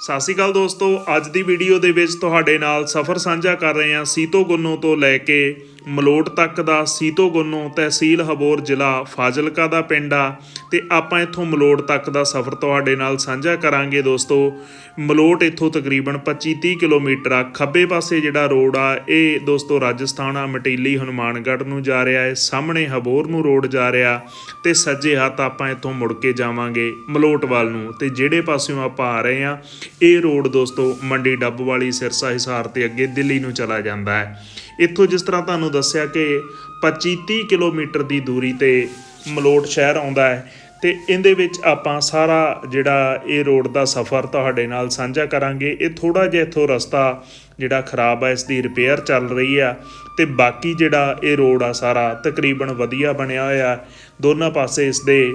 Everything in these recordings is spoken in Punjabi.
ਸਤਿ ਸ਼੍ਰੀ ਅਕਾਲ ਦੋਸਤੋ, ਅੱਜ ਦੀ ਵੀਡੀਓ ਦੇ ਵਿੱਚ ਤੁਹਾਡੇ ਨਾਲ ਸਫ਼ਰ ਸਾਂਝਾ ਕਰ ਰਹੇ ਹਾਂ ਸੀਤੋ ਗੁੰਨੋ ਤੋਂ ਲੈ ਕੇ ਮਲੋਟ ਤੱਕ ਦਾ ਸੀਤੋ ਗੁੰਨੋ, ਤਹਿਸੀਲ ਹਬੋਰ ਜ਼ਿਲ੍ਹਾ ਫਾਜ਼ਿਲਕਾ ਦਾ ਪਿੰਡ ਆ। ਤੇ ਆਪਾਂ ਇੱਥੋਂ ਮਲੋਟ ਤੱਕ ਦਾ ਸਫ਼ਰ ਤੁਹਾਡੇ ਨਾਲ ਸਾਂਝਾ ਕਰਾਂਗੇ ਦੋਸਤੋ। ਮਲੋਟ ਇੱਥੋਂ ਤਕਰੀਬਨ 25-30 ਕਿਲੋਮੀਟਰ ਆ। ਖੱਬੇ ਪਾਸੇ ਜਿਹੜਾ ਰੋਡ ਆ, ਇਹ ਦੋਸਤੋ ਰਾਜਸਥਾਨ ਆ, ਮਟੀਲੀ ਹਨੂਮਾਨਗੜ੍ਹ ਨੂੰ ਜਾ ਰਿਹਾ ਹੈ। ਸਾਹਮਣੇ ਹਬੋਰ ਨੂੰ ਰੋਡ ਜਾ ਰਿਹਾ ਤੇ ਸੱਜੇ ਹੱਥ ਆਪਾਂ ਇੱਥੋਂ ਮੁੜ ਕੇ ਜਾਵਾਂਗੇ ਮਲੋਟ ਵੱਲ ਨੂੰ। ਤੇ ਜਿਹੜੇ ਪਾਸਿਓਂ ਆਪਾਂ ਆ ਰਹੇ ਆ ਇਹ ਰੋਡ ਦੋਸਤੋ ਮੰਡੀ ਡੱਬ ਵਾਲੀ ਸਿਰਸਾ ਹਿਸਾਰ ਤੇ ਅੱਗੇ ਦਿੱਲੀ ਨੂੰ ਚਲਾ ਜਾਂਦਾ ਹੈ। ਇੱਥੋਂ ਜਿਸ ਤਰ੍ਹਾਂ ਤੁਹਾਨੂੰ ਦੱਸਿਆ ਕਿ 25-30 ਕਿਲੋਮੀਟਰ ਦੀ ਦੂਰੀ ਤੇ ਮਲੋਟ ਸ਼ਹਿਰ ਆਉਂਦਾ ਹੈ ਤੇ ਇਹਦੇ ਵਿੱਚ ਆਪਾਂ ਸਾਰਾ ਜਿਹੜਾ ਇਹ ਰੋਡ ਦਾ ਸਫ਼ਰ ਤੁਹਾਡੇ ਨਾਲ ਸਾਂਝਾ ਕਰਾਂਗੇ। ਇਹ ਥੋੜਾ ਜਿਹਾ ਇੱਥੋਂ ਰਸਤਾ ਜਿਹੜਾ ਖਰਾਬ ਹੈ ਇਸ ਦੀ ਰਿਪੇਅਰ ਚੱਲ ਰਹੀ ਆ ਤੇ ਬਾਕੀ ਜਿਹੜਾ ਇਹ ਰੋਡ ਆ ਸਾਰਾ ਤਕਰੀਬਨ ਵਧੀਆ ਬਣਿਆ ਹੋਇਆ। ਦੋਨਾਂ ਪਾਸੇ ਇਸ ਦੇ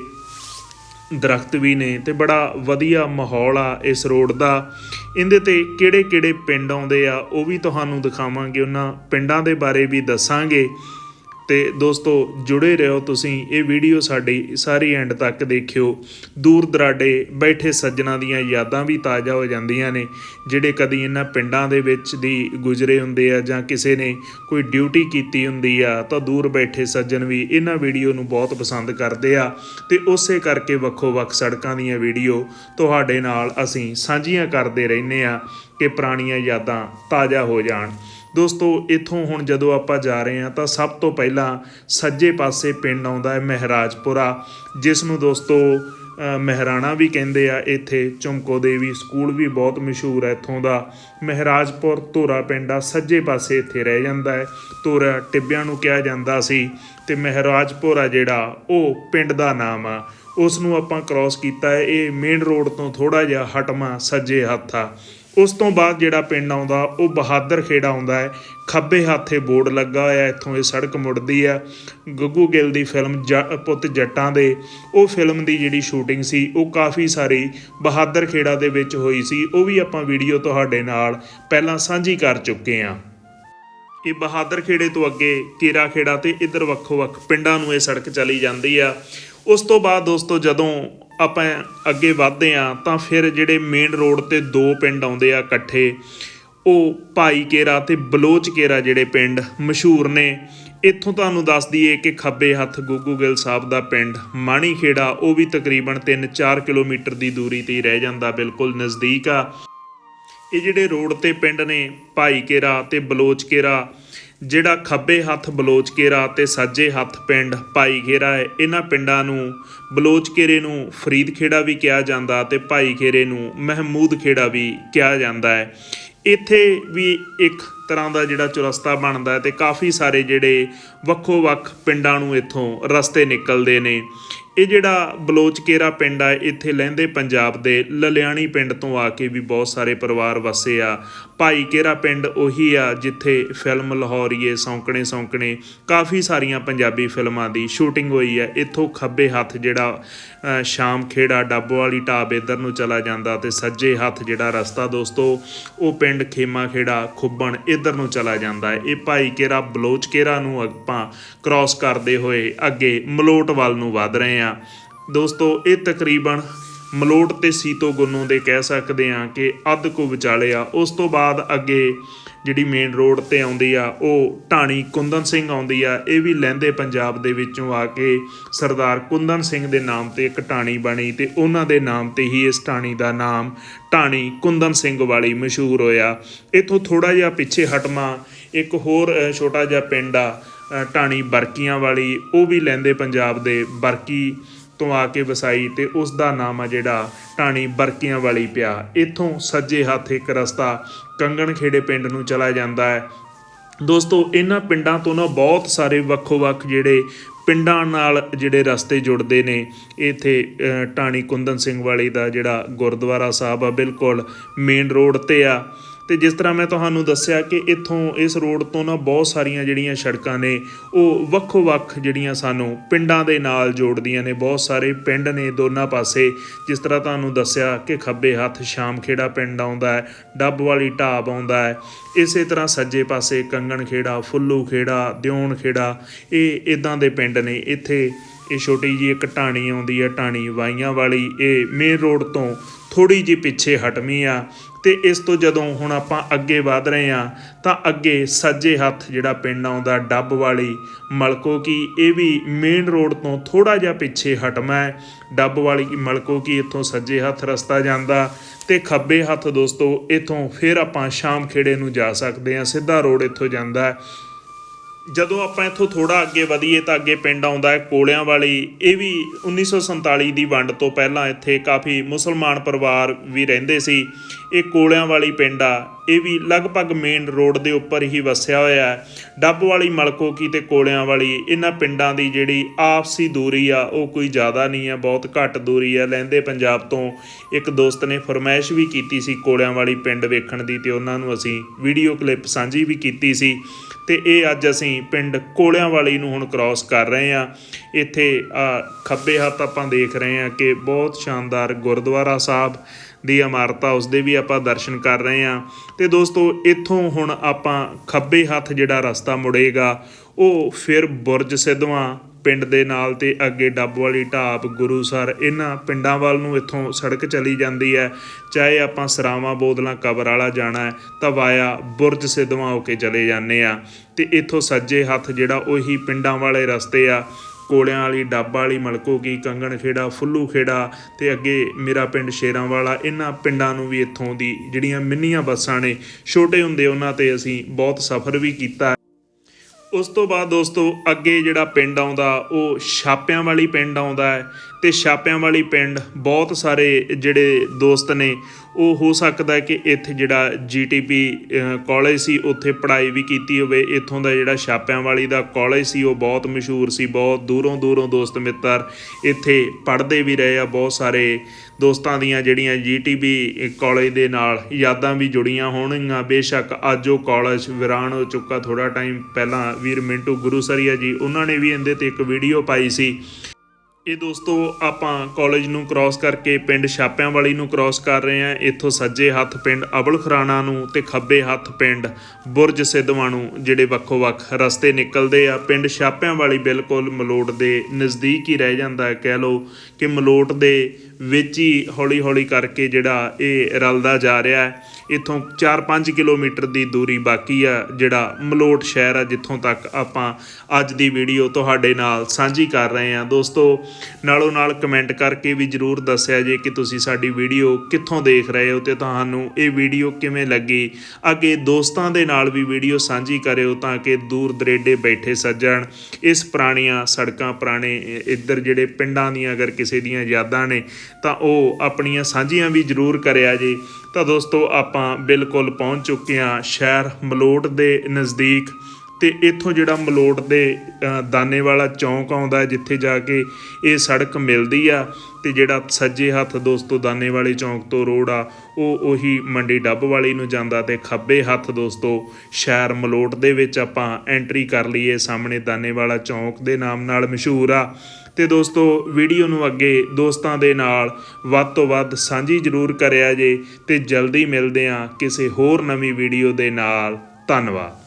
ਦਰਖਤ ਵੀ ਨੇ ਤੇ ਬੜਾ ਵਧੀਆ ਮਾਹੌਲ ਆ ਇਸ ਰੋਡ ਦਾ। ਇਹਦੇ ਤੇ ਕਿਹੜੇ ਕਿਹੜੇ ਪਿੰਡ ਆਉਂਦੇ ਆ ਉਹ ਵੀ ਤੁਹਾਨੂੰ ਦਿਖਾਵਾਂਗੇ, ਉਹਨਾਂ ਪਿੰਡਾਂ ਦੇ ਬਾਰੇ ਵੀ ਦੱਸਾਂਗੇ। ਤੇ ਦੋਸਤੋ, ਜੁੜੇ ਰਹੋ ਤੁਸੀਂ ਇਹ ਵੀਡੀਓ ਸਾਡੀ ਸਾਰੀ ਐਂਡ ਤੱਕ ਦੇਖਿਓ। ਦੂਰ ਦਰਾਡੇ ਬੈਠੇ ਸੱਜਣਾ ਦੀਆਂ ਯਾਦਾਂ ਵੀ ਤਾਜ਼ਾ ਹੋ ਜਾਂਦੀਆਂ ਨੇ, ਜਿਹੜੇ ਕਦੀ ਇਹਨਾਂ ਪਿੰਡਾਂ ਦੇ ਵਿੱਚ ਦੀ ਗੁਜ਼ਰੇ ਹੁੰਦੇ ਆ ਜਾਂ ਕਿਸੇ ਨੇ ਕੋਈ ਡਿਊਟੀ ਕੀਤੀ ਹੁੰਦੀ ਆ, ਤਾਂ ਦੂਰ ਬੈਠੇ ਸੱਜਣ ਵੀ ਇਹਨਾਂ ਵੀਡੀਓ ਨੂੰ ਬਹੁਤ ਪਸੰਦ ਕਰਦੇ ਆ। ਤੇ ਉਸੇ ਕਰਕੇ ਵੱਖੋ ਵੱਖ ਸੜਕਾਂ ਦੀਆਂ ਵੀਡੀਓ ਤੁਹਾਡੇ ਨਾਲ ਅਸੀਂ ਸਾਂਝੀਆਂ ਕਰਦੇ ਰਹਿੰਦੇ ਆ ਕਿ ਪੁਰਾਣੀਆਂ ਯਾਦਾਂ ਤਾਜ਼ਾ ਹੋ ਜਾਣ। ਦੋਸਤੋ, ਇੱਥੋਂ ਹੁਣ ਜਦੋਂ ਆਪਾਂ ਜਾ ਰਹੇ ਹਾਂ ਤਾਂ ਸਭ ਤੋਂ ਪਹਿਲਾਂ ਸੱਜੇ ਪਾਸੇ ਪਿੰਡ ਆਉਂਦਾ ਹੈ ਮਹਿਰਾਜਪੁਰਾ, ਜਿਸ ਨੂੰ ਦੋਸਤੋ ਮਹਿਰਾਣਾ ਵੀ ਕਹਿੰਦੇ ਆ, ਇੱਥੇ ਚੁੰਮਕੋ ਦੇਵੀ ਸਕੂਲ ਵੀ ਬਹੁਤ ਮਸ਼ਹੂਰ ਹੈ ਇੱਥੋਂ ਦਾ। ਮਹਿਰਾਜਪੁਰ ਧੋਰਾ ਪਿੰਡ ਆ, ਸੱਜੇ ਪਾਸੇ ਇੱਥੇ ਰਹਿ ਜਾਂਦਾ ਹੈ, ਧੋਰਾ ਟਿੱਬਿਆਂ ਨੂੰ ਕਿਹਾ ਜਾਂਦਾ ਸੀ ਤੇ ਮਹਿਰਾਜਪੁਰ ਆ ਜਿਹੜਾ, ਉਹ ਪਿੰਡ ਦਾ ਨਾਮ ਆ। ਉਸ ਨੂੰ ਆਪਾਂ ਕ੍ਰਾਸ ਕੀਤਾ ਹੈ, ਇਹ ਮੇਨ ਰੋਡ ਤੋਂ ਥੋੜਾ ਜਿਹਾ ਹਟਵਾਂ, ਸੱਜੇ ਹੱਥ ਆ। ਉਸ ਤੋਂ ਬਾਅਦ ਜਿਹੜਾ ਪਿੰਡ ਆਉਂਦਾ, ਉਹ ਬਹਾਦਰ ਖੇੜਾ ਆਉਂਦਾ ਹੈ। ਖੱਬੇ ਹੱਥੇ ਬੋਰਡ ਲੱਗਾ ਹੋਇਆ ਇੱਥੋਂ ਇਹ ਸੜਕ ਮੁੜਦੀ ਆ ਗੱਗੂ ਗਿੱਲ ਦੀ ਫਿਲਮ ਜ- ਪੁੱਤ ਜੱਟਾਂ ਦੇ, ਉਹ ਫਿਲਮ ਦੀ ਜਿਹੜੀ ਸ਼ੂਟਿੰਗ ਸੀ, ਉਹ ਕਾਫੀ ਸਾਰੀ ਬਹਾਦਰ ਖੇੜਾ ਦੇ ਵਿੱਚ ਹੋਈ ਸੀ। ਉਹ ਵੀ ਆਪਾਂ ਵੀਡੀਓ ਤੁਹਾਡੇ ਨਾਲ ਪਹਿਲਾਂ ਸਾਂਝੀ ਕਰ ਚੁੱਕੇ ਹਾਂ। ਇਹ ਬਹਾਦਰ ਖੇੜੇ ਤੋਂ ਅੱਗੇ ਕੇਰਾ ਖੇੜਾ ਤੇ ਇਧਰ ਵੱਖੋ ਵੱਖ ਪਿੰਡਾਂ ਨੂੰ ਇਹ ਸੜਕ ਚਲੀ ਜਾਂਦੀ ਆ। ਉਸ ਤੋਂ ਬਾਅਦ ਦੋਸਤੋ ਜਦੋਂ ਆਪਾਂ ਅੱਗੇ ਵਧਦੇ ਆ ਤਾਂ ਫਿਰ ਜਿਹੜੇ ਮੇਨ ਰੋਡ ਤੇ ਦੋ ਪਿੰਡ ਆਉਂਦੇ ਆ ਇਕੱਠੇ, ਉਹ ਭਾਈ ਕੇਰਾ ਤੇ ਬਲੋਚ ਕੇਰਾ ਜਿਹੜੇ ਪਿੰਡ ਮਸ਼ਹੂਰ ਨੇ। ਇੱਥੋਂ ਤੁਹਾਨੂੰ ਦੱਸ ਦਈਏ ਕਿ ਖੱਬੇ ਹੱਥ ਗੁੱਗੂ ਗਿੱਲ ਸਾਹਿਬ ਦਾ ਪਿੰਡ ਮਾਣੀ ਖੇੜਾ ਉਹ ਵੀ ਤਕਰੀਬਨ 3-4 ਕਿਲੋਮੀਟਰ ਦੀ ਦੂਰੀ ਤੇ ਹੀ ਰਹਿ ਜਾਂਦਾ, ਬਿਲਕੁਲ ਨਜ਼ਦੀਕ ਆ। ਇਹ ਜਿਹੜੇ ਰੋਡ ਤੇ ਪਿੰਡ ਨੇ, ਭਾਈ ਕੇਰਾ ਤੇ ਬਲੋਚ ਕੇਰਾ ਜਿਹੜਾ ਖੱਬੇ ਹੱਥ ਬਲੋਚ ਕੇਰਾ ਤੇ ਸਾਜੇ ਹੱਥ ਪਿੰਡ ਭਾਈ ਖੇਰਾ ਹੈ, ਇਹਨਾਂ ਪਿੰਡਾਂ ਨੂੰ ਬਲੋਚ ਕੇਰੇ ਨੂੰ ਫਰੀਦ ਖੇੜਾ ਵੀ ਕਿਹਾ ਜਾਂਦਾ ਤੇ ਭਾਈ ਖੇਰੇ ਨੂੰ ਮਹਿਮੂਦ ਖੇੜਾ ਵੀ ਕਿਹਾ ਜਾਂਦਾ ਹੈ। ਇੱਥੇ ਵੀ ਇੱਕ ਤਰ੍ਹਾਂ ਦਾ ਜਿਹੜਾ ਚੁਰਸਤਾ ਬਣਦਾ ਹੈ ਤੇ ਕਾਫੀ ਸਾਰੇ ਜਿਹੜੇ ਵੱਖੋ ਵੱਖ ਪਿੰਡਾਂ ਨੂੰ ਇੱਥੋਂ ਰਸਤੇ ਨਿਕਲਦੇ ਨੇ। ਇਹ ਜਿਹੜਾ ਬਲੋਚਕੇਰਾ ਪਿੰਡ ਆ, ਇੱਥੇ ਲਹਿੰਦੇ ਪੰਜਾਬ ਦੇ ਲਲਿਆਣੀ ਪਿੰਡ ਤੋਂ ਆ ਕੇ ਵੀ ਬਹੁਤ ਸਾਰੇ ਪਰਿਵਾਰ ਵਸੇ ਆ। ਭਾਈ ਕੇਰਾ ਪਿੰਡ ਉਹੀ ਆ ਜਿੱਥੇ ਫਿਲਮ ਲਾਹੌਰੀਏ ਸੌਂਕਣੇ ਸੌਂਕਣੇ ਕਾਫੀ ਸਾਰੀਆਂ ਪੰਜਾਬੀ ਫਿਲਮਾਂ ਦੀ ਸ਼ੂਟਿੰਗ ਹੋਈ ਹੈ ਇੱਥੋਂ ਖੱਬੇ ਹੱਥ ਜਿਹੜਾ ਸ਼ਾਮ ਖੇੜਾ ਡੱਬੋ ਵਾਲੀ ਢਾਬ ਇੱਧਰ ਨੂੰ ਚਲਾ ਜਾਂਦਾ ਤੇ ਸੱਜੇ ਹੱਥ ਜਿਹੜਾ ਰਸਤਾ ਦੋਸਤੋ, ਉਹ ਪਿੰਡ ਖੇਮਾ ਖੇੜਾ ਖੁੱਬਣ ਇੱਧਰ ਨੂੰ ਚਲਾ ਜਾਂਦਾ ਹੈ। ਇਹ ਭਾਈ ਕੇਰਾ ਬਲੋਚ ਕੇਰਾ ਨੂੰ ਆਪਾਂ ਕ੍ਰਾਸ ਕਰਦੇ ਹੋਏ ਅੱਗੇ ਮਲੋਟ ਵੱਲ ਨੂੰ ਵਧ ਰਹੇ ਆ ਦੋਸਤੋ, ਇਹ ਤਕਰੀਬਨ ਮਲੋਟ ਤੇ ਸੀਤੋ ਗੁੰਨੋਂ ਦੇ ਕਹਿ ਸਕਦੇ ਆ ਕਿ ਅੱਧ ਕੁ ਵਿਚਾਲੇ ਆ। ਉਸ ਤੋਂ ਬਾਅਦ ਅੱਗੇ ਜਿਹੜੀ ਮੇਨ ਰੋਡ ਤੇ ਆਉਂਦੀ ਆ ਉਹ ਢਾਣੀ ਕੁੰਦਨ ਸਿੰਘ ਆਉਂਦੀ ਆ। ਇਹ ਵੀ ਲਹਿੰਦੇ ਪੰਜਾਬ ਦੇ ਵਿੱਚੋਂ ਆ ਕੇ ਸਰਦਾਰ ਕੁੰਦਨ ਸਿੰਘ ਦੇ ਨਾਮ ਤੇ ਇੱਕ ਢਾਣੀ ਬਣੀ ਤੇ ਉਹਨਾਂ ਦੇ ਨਾਮ ਤੇ ਹੀ ਇਸ ਢਾਣੀ ਦਾ ਨਾਮ ਢਾਣੀ ਕੁੰਦਨ ਸਿੰਘ ਵਾਲੀ ਮਸ਼ਹੂਰ ਹੋਇਆ। ਇਥੋਂ ਥੋੜਾ ਜਿਹਾ ਪਿੱਛੇ ਹਟਮਾ ਇੱਕ ਹੋਰ ਛੋਟਾ ਜਿਹਾ ਪਿੰਡ ਆ ਅ, ਢਾਣੀ ਬਰਕੀਆਂ ਵਾਲੀ ਉਹ ਵੀ ਲੈਂਦੇ ਪੰਜਾਬ ਦੇ ਬਰਕੀ ਤੋਂ ਆ ਕੇ ਵਸਾਈ ਤੇ ਉਸ ਦਾ ਨਾਮ ਆ ਜਿਹੜਾ ਟਾਣੀ ਬਰਕੀਆਂ ਵਾਲੀ ਪਿਆ। ਇੱਥੋਂ ਸੱਜੇ ਹੱਥ ਇੱਕ ਰਸਤਾ ਕੰਗਣ ਖੇੜੇ ਪਿੰਡ ਨੂੰ ਚਲਾ ਜਾਂਦਾ ਹੈ। ਦੋਸਤੋ, ਇਹਨਾਂ ਪਿੰਡਾਂ ਤੋਂ ਨਾ ਬਹੁਤ ਸਾਰੇ ਵੱਖੋ ਵੱਖ ਜਿਹੜੇ ਪਿੰਡਾਂ ਨਾਲ ਜਿਹੜੇ ਰਸਤੇ ਜੁੜਦੇ ਨੇ, ਇੱਥੇ ਟਾਣੀ ਕੁੰਦਨ ਸਿੰਘ ਵਾਲੀ ਦਾ ਜਿਹੜਾ ਗੁਰਦੁਆਰਾ ਸਾਹਿਬ ਆ, ਬਿਲਕੁਲ ਮੇਨ ਰੋਡ ਤੇ ਆ। ਤੇ ਜਿਸ ਤਰ੍ਹਾਂ ਮੈਂ ਤੁਹਾਨੂੰ ਦੱਸਿਆ ਕਿ ਇੱਥੋਂ ਇਸ ਰੋਡ ਤੋਂ ਨਾ ਬਹੁਤ ਸਾਰੀਆਂ ਜਿਹੜੀਆਂ ਸੜਕਾਂ ਨੇ, ਉਹ ਵੱਖੋ ਵੱਖ ਜਿਹੜੀਆਂ ਸਾਨੂੰ ਪਿੰਡਾਂ ਦੇ ਨਾਲ ਜੋੜਦੀਆਂ ਨੇ, ਬਹੁਤ ਸਾਰੇ ਪਿੰਡ ਨੇ ਦੋਨਾਂ ਪਾਸੇ। ਜਿਸ ਤਰ੍ਹਾਂ ਤੁਹਾਨੂੰ ਦੱਸਿਆ ਕਿ ਖੱਬੇ ਹੱਥ ਸ਼ਾਮ ਖੇੜਾ ਪਿੰਡ ਆਉਂਦਾ ਹੈ, ਡੱਬ ਵਾਲੀ ਢਾਬ ਆਉਂਦਾ ਹੈ। ਇਸੇ ਤਰ੍ਹਾਂ ਸੱਜੇ ਪਾਸੇ ਕੰਗਣ ਖੇੜਾ ਫੁੱਲੂ ਖੇੜਾ ਦਿਉਣ ਖੇੜਾ ਇਹ ਇਦਾਂ ਦੇ ਪਿੰਡ ਨੇ। ਇੱਥੇ ਇਹ ਛੋਟੀ ਜੀ ਇੱਕ ਢਾਣੀ ਆਉਂਦੀ ਹੈ, ਢਾਣੀ ਵਾਈਆਂ ਵਾਲੀ। ਇਹ ਮੇਨ ਰੋਡ ਤੋਂ ਥੋੜੀ ਜਿਹੀ ਪਿੱਛੇ ਹਟਵੀਂ ਆ ਤੇ ਇਸ ਤੋਂ ਜਦੋਂ ਹੁਣ ਆਪਾਂ ਅੱਗੇ ਵਧ ਰਹੇ ਆ, ਤਾਂ ਅੱਗੇ ਸੱਜੇ ਹੱਥ ਜਿਹੜਾ ਪਿੰਡ ਆਉਂਦਾ ਡੱਬ ਵਾਲੀ ਮਲਕੋ ਕੀ ਇਹ ਵੀ ਮੇਨ ਰੋਡ ਤੋਂ ਥੋੜਾ ਜਿਹਾ ਪਿੱਛੇ ਹਟਮਾ ਹੈ। ਡੱਬ ਵਾਲੀ ਮਲਕੋ ਕੀ ਇੱਥੋਂ ਸੱਜੇ ਹੱਥ ਰਸਤਾ ਜਾਂਦਾ ਤੇ ਖੱਬੇ ਹੱਥ ਦੋਸਤੋ, ਇੱਥੋਂ ਫਿਰ ਆਪਾਂ ਸ਼ਾਮ ਖੇੜੇ ਨੂੰ ਜਾ ਸਕਦੇ ਆ ਸਿੱਧਾ ਰੋਡ ਇੱਥੋਂ ਜਾਂਦਾ ਹੈ। ਜਦੋਂ ਆਪਾਂ ਇੱਥੋਂ ਥੋੜਾ ਅੱਗੇ ਵਧੀਏ ਤਾਂ ਅੱਗੇ ਪਿੰਡ ਆਉਂਦਾ ਹੈ, ਕੋਲਿਆਂ ਵਾਲੀ। ਇਹ ਵੀ 1947 ਦੀ ਵੰਡ ਤੋਂ ਪਹਿਲਾਂ ਇੱਥੇ ਕਾਫੀ ਮੁਸਲਮਾਨ ਪਰਿਵਾਰ ਵੀ ਰਹਿੰਦੇ ਸੀ। ਇਹ ਕੋਲਿਆਂ ਵਾਲੀ ਪਿੰਡ ਆ। ਇਹ ਵੀ ਲਗਭਗ ਮੇਨ ਰੋਡ ਦੇ ਉੱਪਰ ਹੀ ਵਸਿਆ ਹੋਇਆ ਹੈ। ਡੱਬ ਵਾਲੀ ਮਲਕੋ ਕੀ ਤੇ ਕੋਲਿਆਂ ਵਾਲੀ, ਇਹਨਾਂ ਪਿੰਡਾਂ ਦੀ ਜਿਹੜੀ ਆਪਸੀ ਦੂਰੀ ਆ, ਉਹ ਕੋਈ ਜ਼ਿਆਦਾ ਨਹੀਂ ਆ, ਬਹੁਤ ਘੱਟ ਦੂਰੀ ਆ। ਲਹਿੰਦੇ ਪੰਜਾਬ ਤੋਂ ਇੱਕ ਦੋਸਤ ਨੇ ਫਰਮਾਇਸ਼ ਵੀ ਕੀਤੀ ਸੀ ਕੋਲਿਆਂ ਵਾਲੀ ਪਿੰਡ ਵੇਖਣ ਦੀ ਤੇ ਉਹਨਾਂ ਨੂੰ ਅਸੀਂ ਵੀਡੀਓ ਕਲਿੱਪ ਸਾਂਝੀ ਵੀ ਕੀਤੀ ਸੀ। ਤੇ ਇਹ ਅੱਜ ਅਸੀਂ ਪਿੰਡ ਕੋਲਿਆਂ ਵਾਲੀ ਨੂੰ ਹੁਣ ਕ੍ਰਾਸ ਕਰ ਰਹੇ ਆ ਇੱਥੇ ਖੱਬੇ ਹੱਥ ਆਪਾਂ ਦੇਖ ਰਹੇ ਆ ਕਿ ਬਹੁਤ ਸ਼ਾਨਦਾਰ ਗੁਰਦੁਆਰਾ ਸਾਹਿਬ ਦੀ ਇਮਾਰਤ ਆ ਉਸ ਦੇ ਵੀ ਆਪਾਂ ਦਰਸ਼ਨ ਕਰ ਰਹੇ ਆ ਤੇ ਦੋਸਤੋ, ਇੱਥੋਂ ਹੁਣ ਆਪਾਂ ਖੱਬੇ ਹੱਥ ਜਿਹੜਾ ਰਸਤਾ ਮੁੜੇਗਾ, ਉਹ ਫਿਰ ਬੁਰਜ ਸਿੱਧਵਾਂ ਪਿੰਡ ਦੇ ਨਾਲ ਤੇ ਅੱਗੇ ਡੱਬ ਵਾਲੀ ਢਾਬ ਗੁਰੂਸਰ ਇਹਨਾਂ ਪਿੰਡਾਂ ਵੱਲ ਨੂੰ ਇੱਥੋਂ ਸੜਕ ਚਲੀ ਜਾਂਦੀ ਹੈ। ਚਾਹੇ ਆਪਾਂ ਸਰਾਵਾਂ ਬੋਦਲਾਂ ਕਬਰ ਵਾਲਾ ਜਾਣਾ ਹੈ, ਤਾਂ ਵਾਇਆ ਬੁਰਜ ਸਿੱਧਵਾਂ ਹੋ ਕੇ ਚਲੇ ਜਾਂਦੇ ਆ ਤੇ ਇੱਥੋਂ ਸੱਜੇ ਹੱਥ ਜਿਹੜਾ ਉਹੀ ਪਿੰਡਾਂ ਵਾਲੇ ਰਸਤੇ ਆ ਕੋਲਿਆਂ ਵਾਲੀ, ਡੱਬ ਵਾਲੀ, ਮਲਕੋਗੀ, ਕੰਗਣ ਖੇੜਾ, ਫੁੱਲੂ ਖੇੜਾ ਤੇ ਅੱਗੇ ਮੇਰਾ ਪਿੰਡ ਸ਼ੇਰਾਂ ਵਾਲਾ ਇਹਨਾਂ ਪਿੰਡਾਂ ਨੂੰ ਵੀ ਇੱਥੋਂ ਦੀ ਜਿਹੜੀਆਂ ਮਿੰਨੀਆਂ ਬੱਸਾਂ ਨੇ, ਛੋਟੇ ਹੁੰਦੇ ਉਹਨਾਂ ਤੇ ਅਸੀਂ ਬਹੁਤ ਸਫ਼ਰ ਵੀ ਕੀਤਾ। ਉਸ ਤੋਂ ਬਾਅਦ ਦੋਸਤੋ, ਅੱਗੇ ਜਿਹੜਾ ਪਿੰਡ ਆਉਂਦਾ, ਉਹ ਛਾਪਿਆਂ ਵਾਲੀ ਪਿੰਡ ਆਉਂਦਾ ਹੈ ਤੇ ਛਾਪਿਆਂ ਵਾਲੀ ਪਿੰਡ ਬਹੁਤ ਸਾਰੇ ਜਿਹੜੇ ਦੋਸਤ ਨੇ, ਉਹ ਹੋ ਸਕਦਾ ਕਿ ਇੱਥੇ ਜਿਹੜਾ ਜੀਟੀਪੀ ਕਾਲਜ ਸੀ, ਉੱਥੇ ਪੜ੍ਹਾਈ ਵੀ ਕੀਤੀ ਹੋਵੇ। ਇੱਥੋਂ ਦਾ ਜਿਹੜਾ ਛਾਪਿਆਂ ਵਾਲੀ ਦਾ ਕਾਲਜ ਸੀ, ਉਹ ਬਹੁਤ ਮਸ਼ਹੂਰ ਸੀ, ਬਹੁਤ ਦੂਰੋਂ ਦੂਰੋਂ ਦੋਸਤ ਮਿੱਤਰ ਇੱਥੇ ਪੜ੍ਹਦੇ ਵੀ ਰਹੇ ਆ, ਬਹੁਤ ਸਾਰੇ ਦੋਸਤਾਂ ਦੀਆਂ ਜਿਹੜੀਆਂ ਜੀਟੀਬੀ ਕਾਲਜ ਦੇ ਨਾਲ ਯਾਦਾਂ ਵੀ ਜੁੜੀਆਂ ਹੋਣਗੀਆਂ। ਬੇਸ਼ੱਕ ਅੱਜ ਉਹ ਕਾਲਜ ਵਿਰਾਨ ਹੋ ਚੁੱਕਾ। ਥੋੜਾ ਟਾਈਮ ਪਹਿਲਾਂ ਵੀਰ ਮਿੰਟੂ ਗੁਰੂਸਰੀਆ ਜੀ, ਉਹਨਾਂ ਨੇ ਵੀ ਇਹਦੇ ਤੇ ਇੱਕ ਵੀਡੀਓ ਪਾਈ ਸੀ। ਇਹ ਦੋਸਤੋ, ਆਪਾਂ ਕਾਲਜ ਨੂੰ ਕ੍ਰਾਸ ਕਰਕੇ ਪਿੰਡ ਛਾਪਿਆਂ ਵਾਲੀ ਨੂੰ ਕ੍ਰਾਸ ਕਰ ਰਹੇ ਹਾਂ। ਇੱਥੋਂ ਸੱਜੇ ਹੱਥ ਪਿੰਡ ਅਬਲ ਖਰਾਣਾ ਨੂੰ ਤੇ ਖੱਬੇ ਹੱਥ ਪਿੰਡ ਬੁਰਜ ਸਿੱਧਵਾਂ ਨੂੰ, ਜਿਹੜੇ ਵੱਖੋ ਵੱਖ ਰਸਤੇ ਨਿਕਲਦੇ ਆ। ਪਿੰਡ ਛਾਪਿਆਂ ਵਾਲੀ ਬਿਲਕੁਲ ਮਲੋਟ ਦੇ ਨਜ਼ਦੀਕ ਹੀ ਰਹਿ ਜਾਂਦਾ ਹੈ। ਕਹਿ ਲਓ ਕਿ ਮਲੋਟ ਦੇ ਵਿੱਚ ਹੀ ਹੌਲੀ ਹੌਲੀ ਕਰਕੇ ਜਿਹੜਾ ਇਹ ਰਲਦਾ ਜਾ ਰਿਹਾ ਹੈ। ਇੱਥੋਂ 4-5 ਕਿਲੋਮੀਟਰ ਦੀ ਦੂਰੀ ਬਾਕੀ ਆ, ਜਿਹੜਾ ਮਲੋਟ ਸ਼ਹਿਰ ਆ, ਜਿੱਥੋਂ ਤੱਕ ਆਪਾਂ ਅੱਜ ਦੀ ਵੀਡੀਓ ਤੁਹਾਡੇ ਨਾਲ ਸਾਂਝੀ ਕਰ ਰਹੇ ਹਾਂ। ਦੋਸਤੋ ਨਾਲੋਂ ਨਾਲ ਕਮੈਂਟ ਕਰਕੇ ਵੀ ਜਰੂਰ ਦੱਸਿਆ ਜੇ ਕਿ ਤੁਸੀਂ ਸਾਡੀ ਵੀਡੀਓ ਕਿੱਥੋਂ ਦੇਖ ਰਹੇ ਹੋ ਤੇ ਤੁਹਾਨੂੰ ਇਹ ਵੀਡੀਓ ਕਿਵੇਂ ਲੱਗੀ। ਅੱਗੇ ਦੋਸਤਾਂ ਦੇ ਨਾਲ ਵੀ ਵੀਡੀਓ ਸਾਂਝੀ ਕਰਿਓ ਤਾਂ ਕਿ ਦੂਰ ਦਰੇਡੇ ਬੈਠੇ ਸੱਜਣ ਇਸ ਪੁਰਾਣੀਆਂ ਸੜਕਾਂ ਪੁਰਾਣੇ ਇੱਧਰ ਜਿਹੜੇ ਪਿੰਡਾਂ ਦੀਆਂ ਅਗਰ ਕਿਸੇ ਦੀਆਂ ਯਾਦਾਂ ਨੇ ਤਾਂ ਉਹ ਆਪਣੀਆਂ ਸਾਂਝੀਆਂ ਵੀ ਜਰੂਰ ਕਰਿਆ ਜੀ। ਤਾਂ ਦੋਸਤੋ, ਆਪਾਂ ਬਿਲਕੁਲ ਪਹੁੰਚ ਚੁੱਕੇ ਹਾਂ ਸ਼ਹਿਰ ਮਲੋਟ ਦੇ ਨਜ਼ਦੀਕ। ਤੇ ਇੱਥੋਂ ਜਿਹੜਾ ਮਲੋਟ ਦੇ ਅ, ਦਾਨੇ ਵਾਲਾ ਚੌਂਕ ਆਉਂਦਾ ਜਿੱਥੇ ਜਾ ਕੇ ਇਹ ਸੜਕ ਮਿਲਦੀ ਆ ਤੇ ਜਿਹੜਾ ਸੱਜੇ ਹੱਥ ਦੋਸਤੋ ਦਾਨੇ ਵਾਲੇ ਚੌਂਕ ਤੋਂ ਰੋਡ ਆ ਉਹ ਉਹੀ ਮੰਡੀ ਡੱਬ ਵਾਲੀ ਨੂੰ ਜਾਂਦਾ ਤੇ ਖੱਬੇ ਹੱਥ ਦੋਸਤੋ ਸ਼ਹਿਰ ਮਲੋਟ ਦੇ ਵਿੱਚ ਆਪਾਂ ਐਂਟਰੀ ਕਰ ਲਈਏ ਸਾਹਮਣੇ ਦਾਨੇ ਵਾਲਾ ਚੌਂਕ ਦੇ ਨਾਮ ਨਾਲ ਮਸ਼ਹੂਰ ਆ। ਤੇ ਦੋਸਤੋ ਵੀਡੀਓ ਨੂੰ ਅੱਗੇ ਦੋਸਤਾਂ ਦੇ ਨਾਲ ਵੱਧ ਤੋਂ ਵੱਧ ਸਾਂਝੀ ਜ਼ਰੂਰ ਕਰਿਆ ਜੇ ਤੇ ਜਲਦੀ ਮਿਲਦੇ ਹਾਂ ਕਿਸੇ ਹੋਰ ਨਵੀਂ ਵੀਡੀਓ ਦੇ ਨਾਲ। ਧੰਨਵਾਦ।